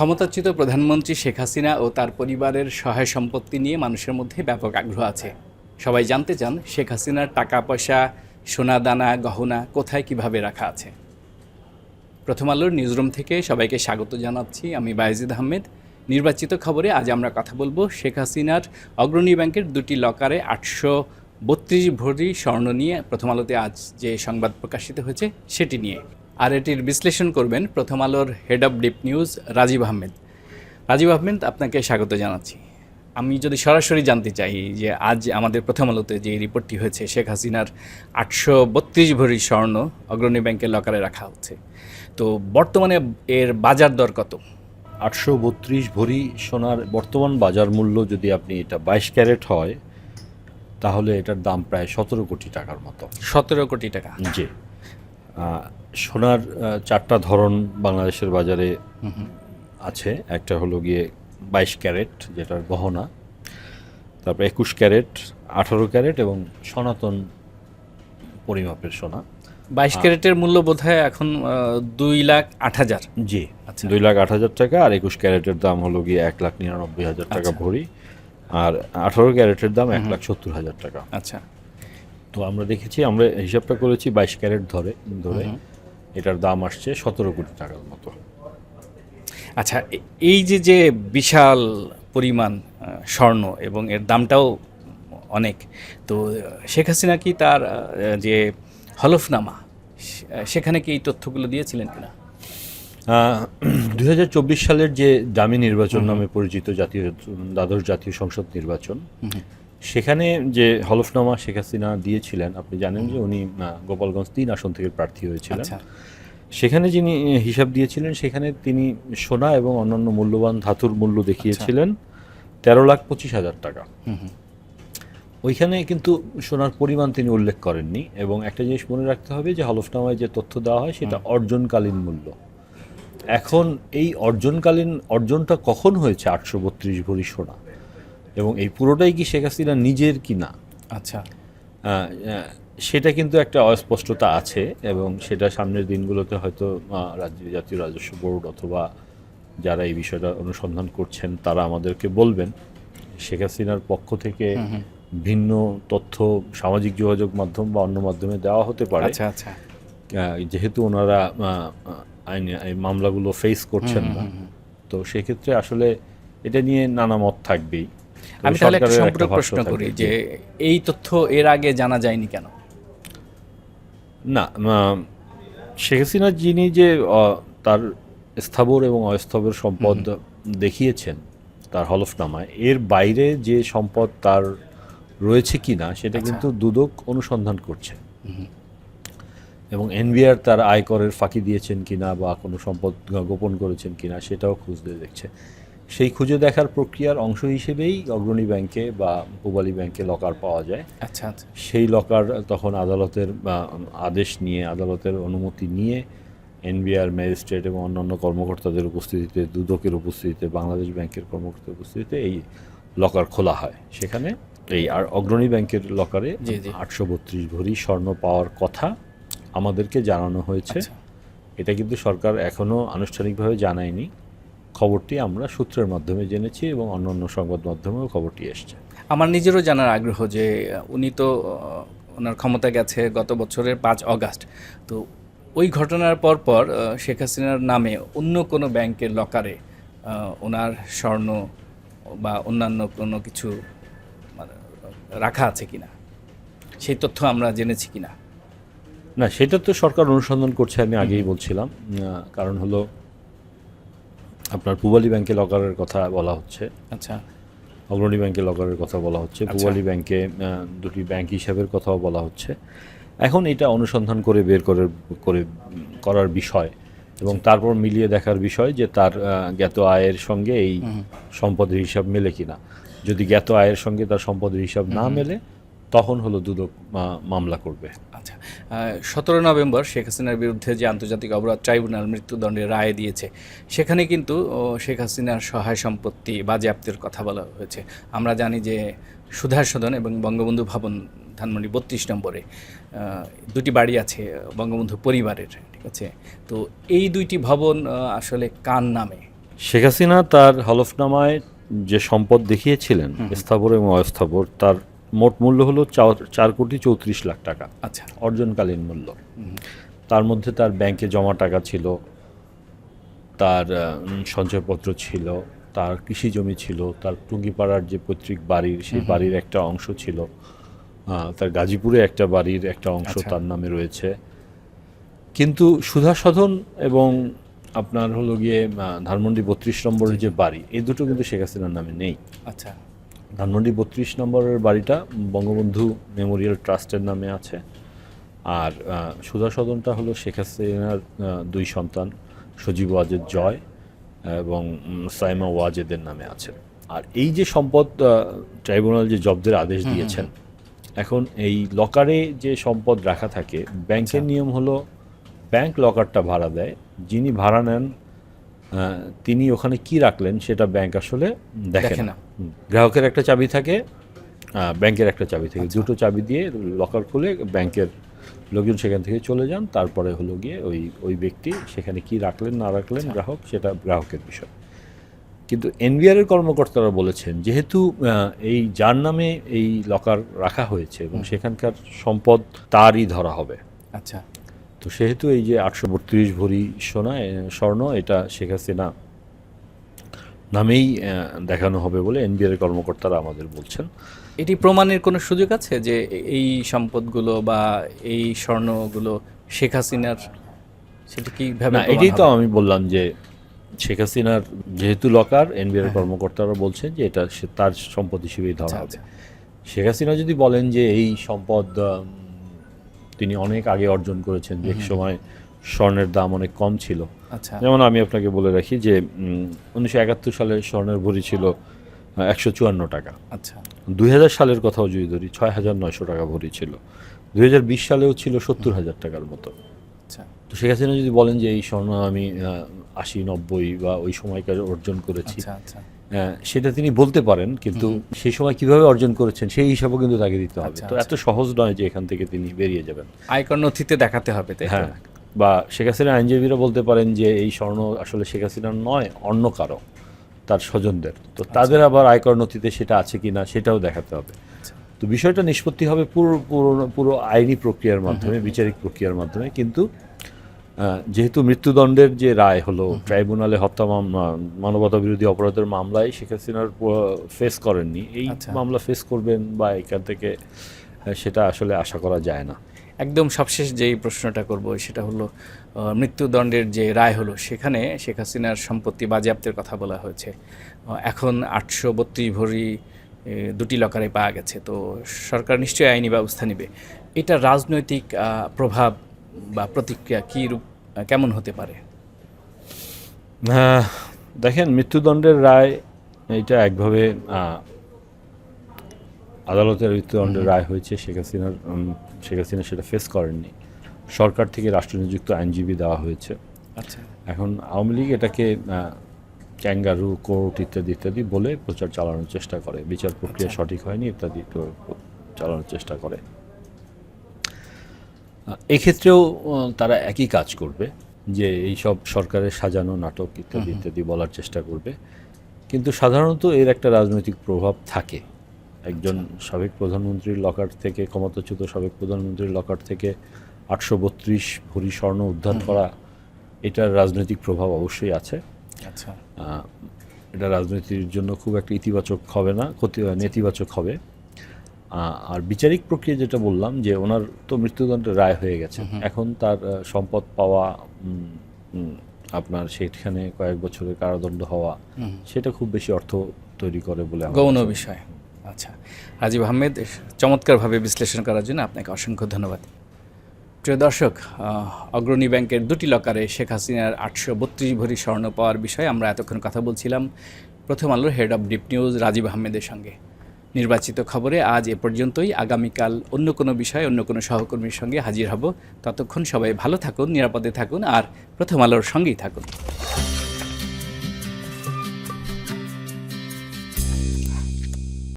ক্ষমতাচ্যুত প্রধানমন্ত্রী শেখ হাসিনা ও তার পরিবারের সহায় সম্পত্তি নিয়ে মানুষের মধ্যে ব্যাপক আগ্রহ আছে। সবাই জানতে চান শেখ হাসিনার টাকা পয়সা সোনা দানা গহনা কোথায় কীভাবে রাখা আছে। প্রথম আলোর নিউজরুম থেকে সবাইকে স্বাগত জানাচ্ছি আমি বায়েজিদ আহমেদ। নির্বাচিত খবরে আজ আমরা কথা বলব শেখ হাসিনার অগ্রণী ব্যাংকের দুটি লকারে আটশো বত্রিশ ভরি স্বর্ণ নিয়ে। প্রথম আলোতে আজ যে সংবাদ প্রকাশিত হয়েছে সেটি নিয়ে। আর এটির বিশ্লেষণ করবেন প্রথম আলোর head of deep news Rajib Ahmed. Rajib Ahmed আপনাকে স্বাগত জানাচ্ছি। আমি যদি সরাসরি জানতে চাই যে আজ আমাদের প্রথম আলোতে যে রিপোর্টটি হয়েছে শেখ হাসিনার আটশো বত্রিশ ভরি স্বর্ণ অগ্রণী ব্যাংকের লকারে রাখা হচ্ছে। তো বর্তমানে এর বাজার দর কত? আটশো বত্রিশ ভরি সোনার বর্তমান বাজার মূল্য যদি আপনি এটা বাইশ ক্যারেট হয় তাহলে এটার দাম প্রায় সতেরো কোটি টাকার মতো। সতেরো কোটি টাকা। জি। সোনার চারটা ধরন বাংলাদেশের বাজারে আছে। একটা হলো গিয়ে বাইশ ক্যারেট যেটার গহনা। তারপর একুশ ক্যারেট আঠারো ক্যারেট এবং সনাতন পরিমাপের সোনা। বাইশ ক্যারেটের মূল্য বোধ হয় এখন দুই লাখ আট হাজার। জি আচ্ছা। দুই লাখ আট হাজার টাকা আর একুশ ক্যারেটের দাম হলো গিয়ে এক লাখ নিরানব্বই হাজার টাকা আচ্ছা। ভরি। আর আঠারো ক্যারেটের দাম এক লাখ সত্তর হাজার টাকা। আচ্ছা। তো আমরা দেখেছি আমরা হিসাবটা করেছি বাইশ ক্যারেট ধরে ধরে এটার দাম আসছে সতেরো কোটি টাকার মতো। আচ্ছা এই যে যে বিশাল পরিমাণ স্বর্ণ এবং এর দামটাও অনেক তো শেখ হাসিনা কি তার যে হলফনামা সেখানে কি এই তথ্যগুলো দিয়েছিলেন কিনা? দুই হাজার চব্বিশ সালের যে দামি নির্বাচন নামে পরিচিত জাতীয় দ্বাদশ জাতীয় সংসদ নির্বাচন সেখানে যে হলফনামা শেখ হাসিনা দিয়েছিলেন আপনি জানেন যে উনি গোপালগঞ্জ তিন আসন থেকে প্রার্থী হয়েছিলেন। আচ্ছা। সেখানে যিনি হিসাব দিয়েছিলেন সেখানে তিনি সোনা এবং অন্যান্য মূল্যবান ধাতুর মূল্য দেখিয়েছিলেন তেরো লাখ পঁচিশ হাজার টাকা। ওইখানে কিন্তু সোনার পরিমাণ তিনি উল্লেখ করেননি এবং একটা জিনিস মনে রাখতে হবে যে হলফনামায় যে তথ্য দেওয়া হয় সেটা অর্জনকালীন মূল্য। এখন এই অর্জনকালীন অর্জনটা কখন হয়েছে আটশো বত্রিশ ভরি সোনা? এবং এই পুরোটাই কি শেখ হাসিনা নিজের কি না? আচ্ছা। সেটা কিন্তু একটা অস্পষ্টতা আছে এবং সেটা সামনের দিনগুলোতে হয়তো রাজ্য জাতীয় রাজস্ব বোর্ড অথবা যারা এই বিষয়টা অনুসন্ধান করছেন তারা আমাদেরকে বলবেন। শেখ হাসিনার পক্ষ থেকে ভিন্ন তথ্য সামাজিক যোগাযোগ মাধ্যম বা অন্য মাধ্যমে দেওয়া হতে পারে। আচ্ছা আচ্ছা। যেহেতু ওনারা আইনে এই মামলাগুলো ফেস করছেন না তো সেক্ষেত্রে আসলে এটা নিয়ে নানা মত থাকবেই। আমি তাহলে একটা সম্পূর্ণ প্রশ্ন করি যে এই তথ্য এর আগে জানা যায়নি কেন? না শেখ হাসিনা যিনি যে তার স্থাবর এবং অস্থাবর সম্পদ দেখিয়েছেন তার হলফনামায় এর বাইরে যে সম্পদ তার রয়েছে কিনা সেটা কিন্তু দুদক অনুসন্ধান করছে। এবং এনবিআর তার আয়করের ফাঁকি দিয়েছেন কিনা বা কোনো সম্পদ গোপন করেছেন কিনা সেটাও খুঁজতে দেখছে। সেই খুঁজে দেখার প্রক্রিয়ার অংশ হিসেবেই অগ্রণী ব্যাংকে বা পূবালী ব্যাংকে লকার পাওয়া যায়। আচ্ছা আচ্ছা। সেই লকার তখন আদালতের আদেশ নিয়ে আদালতের অনুমতি নিয়ে এনবিআর ম্যাজিস্ট্রেট এবং অন্যান্য কর্মকর্তাদের উপস্থিতিতে দুদকের উপস্থিতিতে বাংলাদেশ ব্যাংকের কর্মকর্তাদের উপস্থিতিতে এই লকার খোলা হয়। সেখানে এই আর অগ্রণী ব্যাংকের লকারে। আটশো বত্রিশ ভরি স্বর্ণ পাওয়ার কথা আমাদেরকে জানানো হয়েছে। আচ্ছা। এটা কিন্তু সরকার এখনও আনুষ্ঠানিকভাবে জানায়নি। খবরটি আমরা সূত্রের মাধ্যমে জেনেছি এবং অন্যান্য সংবাদ মাধ্যমেও খবরটি এসছে। আমার নিজেরও জানার আগ্রহ যে উনি তো ওনার ক্ষমতা গেছে গত বছরের পাঁচ অগাস্ট। তো ওই ঘটনার পর পর শেখ হাসিনার নামে অন্য কোনো ব্যাংকের লকারে ওনার স্বর্ণ বা অন্যান্য কোনো কিছু মানে, রাখা আছে কিনা? সেই তথ্য আমরা জেনেছি কিনা? না সেটা তো সরকার অনুসন্ধান করছে আমি আগেই বলছিলাম। কারণ হলো আপনার পূবালী ব্যাংকে লকারের কথা বলা হচ্ছে। আচ্ছা। অগ্রণী ব্যাংকে লকারের কথা বলা হচ্ছে। পূবালী ব্যাংকে দুটি ব্যাংক হিসাবের কথাও বলা হচ্ছে। এখন এটা অনুসন্ধান করে বের করে করে করার বিষয় এবং তারপর মিলিয়ে দেখার বিষয় যে তার জ্ঞাত আয়ের সঙ্গে এই সম্পদের হিসাব মেলে কিনা। যদি জ্ঞাত আয়ের সঙ্গে তার সম্পদের হিসাব না মেলে তখন হলো দুদক মামলা করবে। আচ্ছা সতেরো নভেম্বর শেখ হাসিনার বিরুদ্ধে যে আন্তর্জাতিক অপরাধ ট্রাইব্যুনাল মৃত্যুদণ্ডের রায় দিয়েছে সেখানে কিন্তু শেখ হাসিনার সহায় সম্পত্তি বাজেয়াপ্তের কথা বলা হয়েছে। আমরা জানি যে সুধার সদন এবং বঙ্গবন্ধু ভবন ধানমন্ডি বত্রিশ নম্বরে দুটি বাড়ি আছে বঙ্গবন্ধু পরিবারের ঠিক আছে? তো এই দুইটি ভবন আসলে কার নামে? শেখ হাসিনা তার হলফনামায় যে সম্পদ দেখিয়েছিলেন স্থাবর এবং অস্থাবর তার মোট মূল্য হলো চার- চার কোটি চৌত্রিশ লাখ টাকা। আচ্ছা। অর্জনকালীন মূল্য। তার মধ্যে তার ব্যাংকে জমা টাকা ছিল তার সঞ্চয়পত্র ছিল তার কৃষি জমি ছিল তার টুঙ্গিপাড়ার যে পৈতৃক বাড়ির সেই বাড়ির একটা অংশ ছিল। তার গাজীপুরে একটা বাড়ির একটা অংশ আচ্ছা। তার নামে রয়েছে। কিন্তু সুধা সদন এবং আপনার হলো গিয়ে ধানমন্ডি বত্রিশ নম্বরের যে বাড়ি এই দুটো কিন্তু শেখ হাসিনার নামে নেই। আচ্ছা। ধানমন্ডি বত্রিশ নম্বরের বাড়িটা বঙ্গবন্ধু মেমোরিয়াল ট্রাস্টের নামে আছে। আর সুধা সদনটা হলো শেখ হাসিনার দুই সন্তান সজীব ওয়াজেদ জয় এবং সাইমা ওয়াজেদের নামে আছে আর এই যে সম্পদ ট্রাইব্যুনাল যে জব্দের আদেশ দিয়েছেন এখন এই লকারে যে সম্পদ রাখা থাকে ব্যাংকের নিয়ম হলো ব্যাংক লকারটা ভাড়া দেয় যিনি ভাড়া নেন তিনি ওখানে কি রাখলেন সেটা ব্যাংক আসলে দেখে না। গ্রাহকের একটা চাবি থাকে ব্যাংকের একটা চাবি থাকে। দুটো চাবি দিয়ে লকার খুলে ব্যাংকের লোকজন সেখান থেকে চলে যান তারপরে হলো গিয়ে ওই ওই ব্যক্তি সেখানে কি রাখলেন না রাখলেন গ্রাহক সেটা গ্রাহকের বিষয়। কিন্তু এনবিআর এর কর্মকর্তারা বলেছেন যেহেতু এই যার নামে এই লকার রাখা হয়েছে এবং সেখানকার সম্পদ তারই ধরা হবে। আচ্ছা। তো সেহেতু এই যে আটশো বত্রিশ ভরি সোনা স্বর্ণ এটা শেখ হাসিনা নামেই দেখানো হবে বলে এনবিআর কর্মকর্তারা আমাদের বলছেন। এটি প্রমাণের কোনো সুযোগ আছে যে এই সম্পদগুলো বা এই স্বর্ণগুলো শেখ হাসিনার সেটা কীভাবে না এটাই তো আমি বললাম যে শেখ হাসিনার যেহেতু লকার এনবিআর এর কর্মকর্তারা বলছেন যে এটা সে- তার সম্পদ হিসেবেই ধরা আচ্ছা, হবে। আচ্ছা। শেখ হাসিনা যদি বলেন যে এই সম্পদ তিনি অনেক আগে অর্জন করেছেন যে এক সময় স্বর্ণের দাম অনেক কম ছিল। আচ্ছা। যেমন আমি আপনাকে বলে রাখি যে উনিশশো একাত্তর সালে স্বর্ণের ভরি ছিল একশো চুয়ান্ন টাকা। আচ্ছা। দুই হাজার সালের কথাও যদি ধরি ছয় হাজার নয়শো টাকা ভরি ছিল। দুই হাজার বিশ সালেও ছিল সত্তর হাজার টাকার মতো। আচ্ছা। তো শেখ হাসিনা যদি বলেন যে এই স্বর্ণ আমি আশি নব্বই বা ওই সময়কার অর্জন করেছি আচ্ছা আচ্ছা। সেটা তিনি বলতে পারেন কিন্তু সেই সময় কীভাবে অর্জন করেছেন সেই হিসাবও কিন্তু তাকে দিতে হবে। তো এত সহজ নয় যে এখান থেকে তিনি বেরিয়ে যাবেন। আয়কর নথিতে দেখাতে হবে তাই হ্যাঁ বা শেখ হাসিনার আইনজীবীরা বলতে পারেন যে এই স্বর্ণ আসলে শেখ হাসিনার নয় অন্য কারও তার স্বজনদের। তো তাদের আবার আয়কর নথিতে সেটা আছে কিনা সেটাও দেখাতে হবে। আচ্ছা। তো বিষয়টা নিষ্পত্তি হবে পুরো পুরো পুরো আইনি প্রক্রিয়ার মাধ্যমে বিচারিক প্রক্রিয়ার মাধ্যমে। কিন্তু যেহেতু মৃত্যুদণ্ডের যে রায় হলো ট্রাইব্যুনালে হত্যা মানবতা বিরোধী অপরাধের মামলায় শেখ হাসিনার ফেস করেননি। এই আচ্ছা। মামলা ফেস করবেন বা এখান থেকে সেটা আসলে আশা করা যায় না। একদম সবশেষ যেই প্রশ্নটা করব সেটা হলো মৃত্যুদণ্ডের যে রায় হলো সেখানে শেখ হাসিনার সম্পত্তি বাজেয়াপ্তের কথা বলা হয়েছে। এখন আটশো বত্রিশ ভরি দুটি লকারে পাওয়া গেছে তো সরকার নিশ্চয়ই আইনি ব্যবস্থা নেবে। এটা রাজনৈতিক প্রভাব বা প্রতিক্রিয়া কী রূপ কেমন হতে পারে? দেখেন মৃত্যুদণ্ডের রায় এটা একভাবে আদালতের মৃত্যুদণ্ডের রায় হয়েছে শেখ হাসিনার শেখ হাসিনা সেটা ফেস করেননি। সরকার থেকে রাষ্ট্রনিযুক্ত আইনজীবী দেওয়া হয়েছে। আচ্ছা। এখন আওয়ামী লীগ এটাকে ক্যাঙ্গারু কোর্ট ইত্যাদি ইত্যাদি বলে প্রচার চালানোর চেষ্টা করে। বিচার প্রক্রিয়া আচ্ছা। সঠিক হয়নি ইত্যাদি চালানোর চেষ্টা করে। এক্ষেত্রেও তারা একই কাজ করবে যে এই সব সরকারের সাজানো নাটক ইত্যাদি ইত্যাদি বলার চেষ্টা করবে। কিন্তু সাধারণত এর একটা রাজনৈতিক প্রভাব থাকে। একজন সাবেক প্রধানমন্ত্রীর লকার থেকে ক্ষমতাচ্যুত সাবেক প্রধানমন্ত্রীর লকার থেকে আটশো বত্রিশ ভরি স্বর্ণ উদ্ধার করা এটার রাজনৈতিক প্রভাব অবশ্যই আছে। আচ্ছা। এটা রাজনীতির জন্য খুব একটা ইতিবাচক হবে না ক্ষতি নেতিবাচক হবে। আর বিচারিক প্রক্রিয়া যেটা বললাম যে ওনার তো মৃত্যুদণ্ডের রায় হয়ে গেছে। এখন তার সম্পদ পাওয়া আপনার সেখানে কয়েক বছরের কারাদণ্ড হওয়া সেটা খুব বেশি অর্থ তৈরি করে বলে গৌণ বিষয়। আচ্ছা রাজীব আহমেদ, চমৎকারভাবে বিশ্লেষণ করার জন্য আপনাকে অসংখ্য ধন্যবাদ। প্রিয় দর্শক অগ্রণী ব্যাংকের দুটি লকারে শেখ হাসিনার আটশো বত্রিশ ভরি স্বর্ণ পাওয়ার বিষয়ে আমরা এতক্ষণ কথা বলছিলাম। প্রথম আলোর head of deep news Rajib আহমেদের সঙ্গে। নির্বাচিত খবরে আজ এ পর্যন্তই। আগামীকাল অন্য কোনো বিষয়ে, অন্য কোনো সহকর্মীর সঙ্গে হাজির হব। ততক্ষণ সবাই ভালো থাকুন, নিরাপদে থাকুন, আর প্রথম আলোর সঙ্গেই থাকুন।